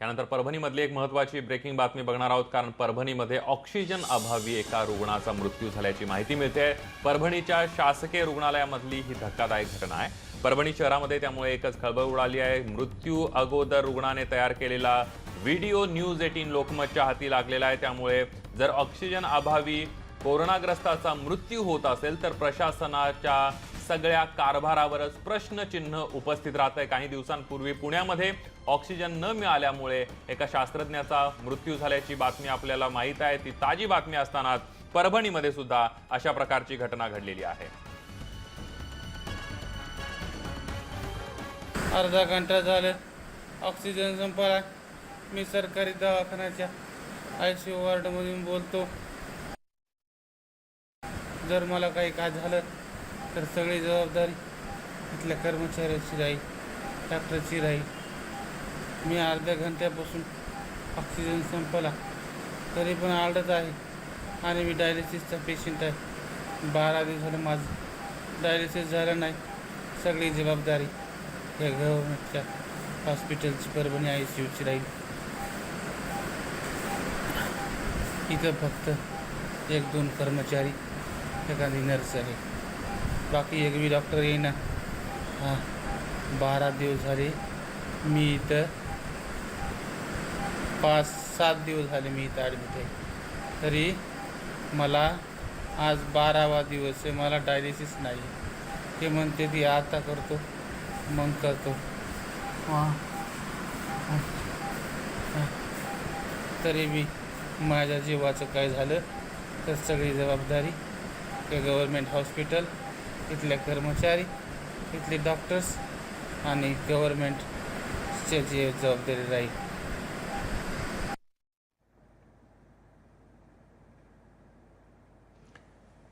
यानंतर परभणीमधली एक महत्वाची ब्रेकिंग बातमी बघणार आहोत कारण परभणीमध्ये ऑक्सिजन अभावी एका रुग्णाचा मृत्यू झाल्याची माहिती मिळते. परभणीच्या शासकीय रुग्णालयामधली ही धक्कादायक घटना आहे. परभणी शहरामध्ये त्यामुळे एकच खळबळ उडाली आहे. मृत्यू अगोदर रुग्णाने तयार केलेला व्हिडिओ न्यूज एटीन लोकमतच्या हाती लागलेला आहे. त्यामुळे जर ऑक्सिजन अभावी कोरोनाग्रस्ताचा मृत्यू होत असेल तर प्रशासनाच्या सगळ्या कारभारावरच प्रश्नचिन्ह उपस्थित राहत आहे काही दिवसांपूर्वी पुण्यामध्ये ऑक्सिजन न मिळाल्यामुळे एका शास्त्रज्ञाचा मृत्यू झाल्याची बातमी आपल्याला माहीत आहे. ती ताजी बातमी असतानाच परभणीमध्ये सुद्धा अशा प्रकारची घटना घडलेली आहे. अर्धा घंटा झालं. ऑक्सिजन संपला. मी सरकारी दवाखान्याच्या आय सी यू वॉर्डमधून बोलतो. जर मला काही काय झालं तर सगळी जबाबदारी इथल्या कर्मचाऱ्याची राहील डॉक्टरची राहील. मी अर्ध्या घंट्यापासून ऑक्सिजन संपला तरी पण आलटत आहे आणि मी डायलिसिसचा पेशंट आहे. बारा दिवस झालं माझं डायलिसिस झालं नाही. सगळी जबाबदारी या गव्हर्मेंटच्या हॉस्पिटलची परभणी आय सी यूची राहील. इथं फक्त एक दोन कर्मचारी एखादी नर्स आहे. बाकी एक बी डॉक्टर येईना हां बारा दिवस झाले मी इथं पाच सात दिवस झाले मी इथं ॲडमिट आहे तरी मला आज बारावा दिवस आहे मला डायलिसिस नाही ते म्हणते ती आता करतो मग करतो। हां हां. तरी मी माझ्या जीवाचं काय झालं तर सगळी जबाबदारी ते गव्हर्मेंट हॉस्पिटल इथले कर्मचारी इथले डॉक्टर्स आणि गव्हर्मेंटची जी जबाबदारी राहील.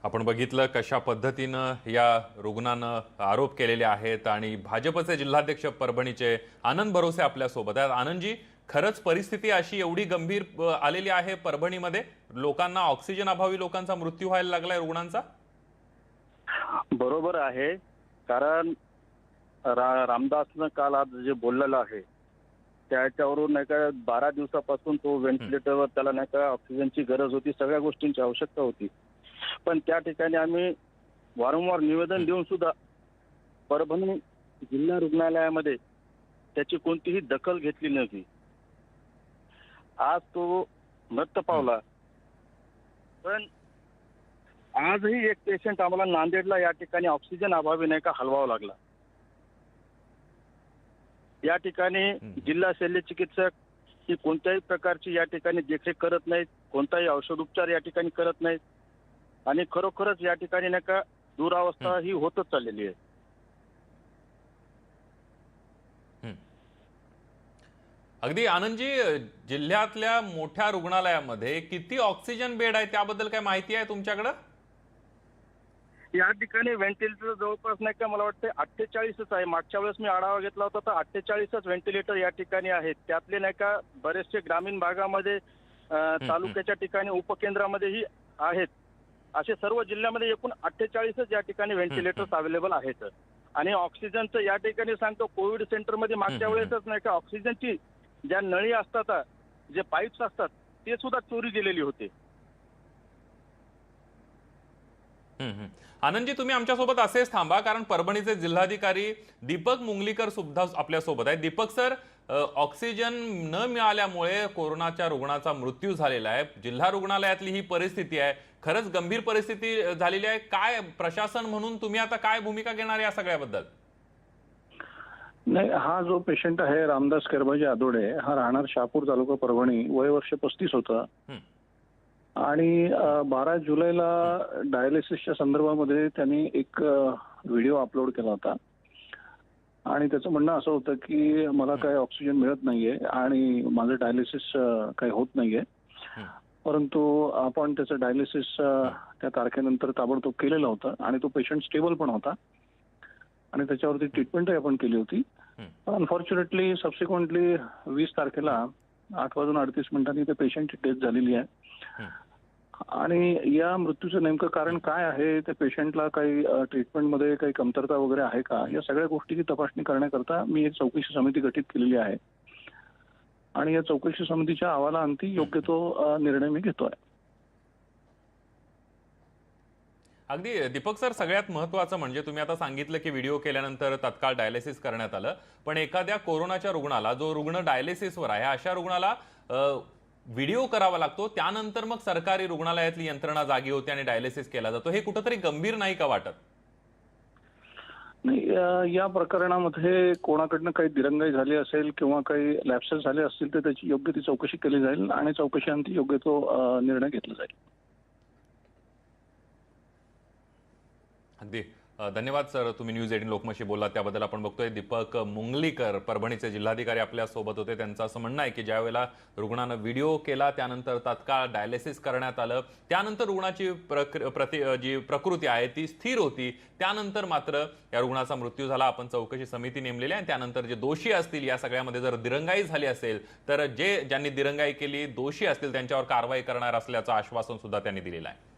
आपण बघितलं कशा पद्धतीनं या रुग्णानं आरोप केलेले आहेत आणि भाजपचे जिल्हाध्यक्ष परभणीचे आनंद भरोसे आपल्यासोबत आहेत. आनंदजी खरंच परिस्थिती अशी एवढी गंभीर आलेली आहे परभणीमध्ये? लोकांना ऑक्सिजन अभावी लोकांचा मृत्यू व्हायला लागलाय रुग्णांचा? बरोबर आहे. कारण रा रामदासनं काल आज जे बोललेलं आहे त्याच्यावरून नाही का बारा दिवसापासून तो व्हेंटिलेटरवर त्याला नाही का ऑक्सिजनची गरज होती सगळ्या गोष्टींची आवश्यकता होती. पण त्या ठिकाणी आम्ही वारंवार निवेदन देऊन सुद्धा परभणी जिल्हा रुग्णालयामध्ये त्याची कोणतीही दखल घेतली नव्हती आज तो मृत पावला. पण आजही एक पेशंट आम्हाला नांदेडला या ठिकाणी ऑक्सिजन अभावी नाही का हलवावा लागला. या ठिकाणी जिल्हा शल्य चिकित्सक ही कोणत्याही प्रकारची या ठिकाणी देखरेख करत नाहीत कोणताही औषधोपचार या ठिकाणी करत नाहीत. आणि खरोखरच या ठिकाणी नाही का दुरावस्था ही होतच चाललेली आहे. अगदी आनंदजी जिल्ह्यातल्या मोठ्या रुग्णालयामध्ये किती ऑक्सिजन बेड आहे त्याबद्दल काय माहिती आहे तुमच्याकडं? या ठिकाणी व्हेंटिलेटर जवळपास नाही का मला वाटतं अठ्ठेचाळीसच आहे. मागच्या वेळेस मी आढावा घेतला होता तर अठ्ठेचाळीसच व्हेंटिलेटर या ठिकाणी आहेत. त्यातले नाही का बरेचसे ग्रामीण भागामध्ये तालुक्याच्या ठिकाणी उपकेंद्रामध्येही आहेत. असे सर्व जिल्ह्यामध्ये एकूण अठ्ठेचाळीसच या ठिकाणी व्हेंटिलेटर्स अवेलेबल आहेत. आणि ऑक्सिजनचं या ठिकाणी सांगतो कोविड सेंटरमध्ये मागच्या. वेळेसच नाही का ऑक्सिजनची ज्या नळी असतात जे पाईप्स असतात ते सुद्धा चोरी गेलेली होते. आनंदजी तुम्ही आमच्यासोबत असेच थांबा कारण परभणीचे जिल्हाधिकारी दीपक मुंगलीकर सुद्धा आपल्यासोबत आहेत. दीपक सर ऑक्सिजन न मिळाल्यामुळे कोरोनाच्या रुग्णाचा मृत्यू झालेला आहे. जिल्हा रुग्णालयातली ही परिस्थिती आहे. खरंच गंभीर परिस्थिती झालेली आहे. काय प्रशासन म्हणून तुम्ही आता काय भूमिका घेणार या सगळ्याबद्दल? नाही हा जो पेशंट आहे रामदास करबाजी आदोडे हा राहणार शहापूर तालुका परभणी. वय वर्ष पस्तीस होता. आणि बारा जुलैला डायलिसिसच्या संदर्भामध्ये त्यांनी एक व्हिडिओ अपलोड केला होता. आणि त्याचं म्हणणं असं होतं की मला काही ऑक्सिजन मिळत नाहीये आणि माझं डायलिसिस काही होत नाहीये. परंतु आपण त्याचं डायलिसिस त्या तारखेनंतर ताबडतोब केलेलं होतं आणि तो पेशंट स्टेबल पण होता. आणि त्याच्यावरती ट्रीटमेंटही आपण केली होती. पण अनफॉर्च्युनेटली सबसिक्वेंटली वीस तारखेला आठ वाजून अडतीस मिनिटांनी त्या पेशंटची डेथ झालेली आहे. आणि या मृत्यूचं नेमकं कारण काय आहे? त्या पेशंटला काही ट्रीटमेंटमध्ये काही कमतरता वगैरे आहे का? या सगळ्या गोष्टीची तपासणी करण्याकरता मी एक चौकशी समिती गठीत केलेली आहे. आणि या चौकशी समितीच्या अहवालाअंती योग्य तो निर्णय मी घेतोय. अगदी दीपक सर सगळ्यात महत्वाचं म्हणजे तुम्ही आता सांगितलं की व्हिडिओ केल्यानंतर तत्काळ डायलिसिस करण्यात आलं. पण एखाद्या कोरोनाच्या रुग्णाला जो रुग्ण डायलिसिसवर आहे अशा रुग्णाला व्हिडिओ करावा लागतो. त्यानंतर मग सरकारी रुग्णालयातली यंत्रणा जागी होते आणि डायलिसिस केला जातो. हे कुठंतरी गंभीर नाही का वाटत? नाही या प्रकरणामध्ये कोणाकडनं काही दिरंगाई झाली असेल किंवा काही लॅप्सेस झाले असतील तर त्याची योग्य ती चौकशी केली जाईल आणि चौकशीअंती योग्य तो निर्णय घेतला जाईल. अगदी. धन्यवाद सर तुम्ही न्यूज एटीन लोकमशी बोलला त्याबद्दल आपण बघतोय. दीपक मुंगलीकर परभणीचे जिल्हाधिकारी आपल्यासोबत होते. त्यांचं असं म्हणणं आहे की ज्यावेळेला रुग्णानं व्हिडिओ केला त्यानंतर तात्काळ डायलिसिस करण्यात आलं. त्यानंतर रुग्णाची प्रक्र प्रति जी प्रकृती आहे ती स्थिर होती. त्यानंतर मात्र या रुग्णाचा मृत्यू झाला. आपण चौकशी समिती नेमलेली आहे. त्यानंतर जे दोषी असतील या सगळ्यामध्ये जर दिरंगाई झाली असेल तर जे ज्यांनी दिरंगाई केली दोषी असतील त्यांच्यावर कारवाई करणार असल्याचं आश्वासन सुद्धा त्यांनी दिलेलं आहे.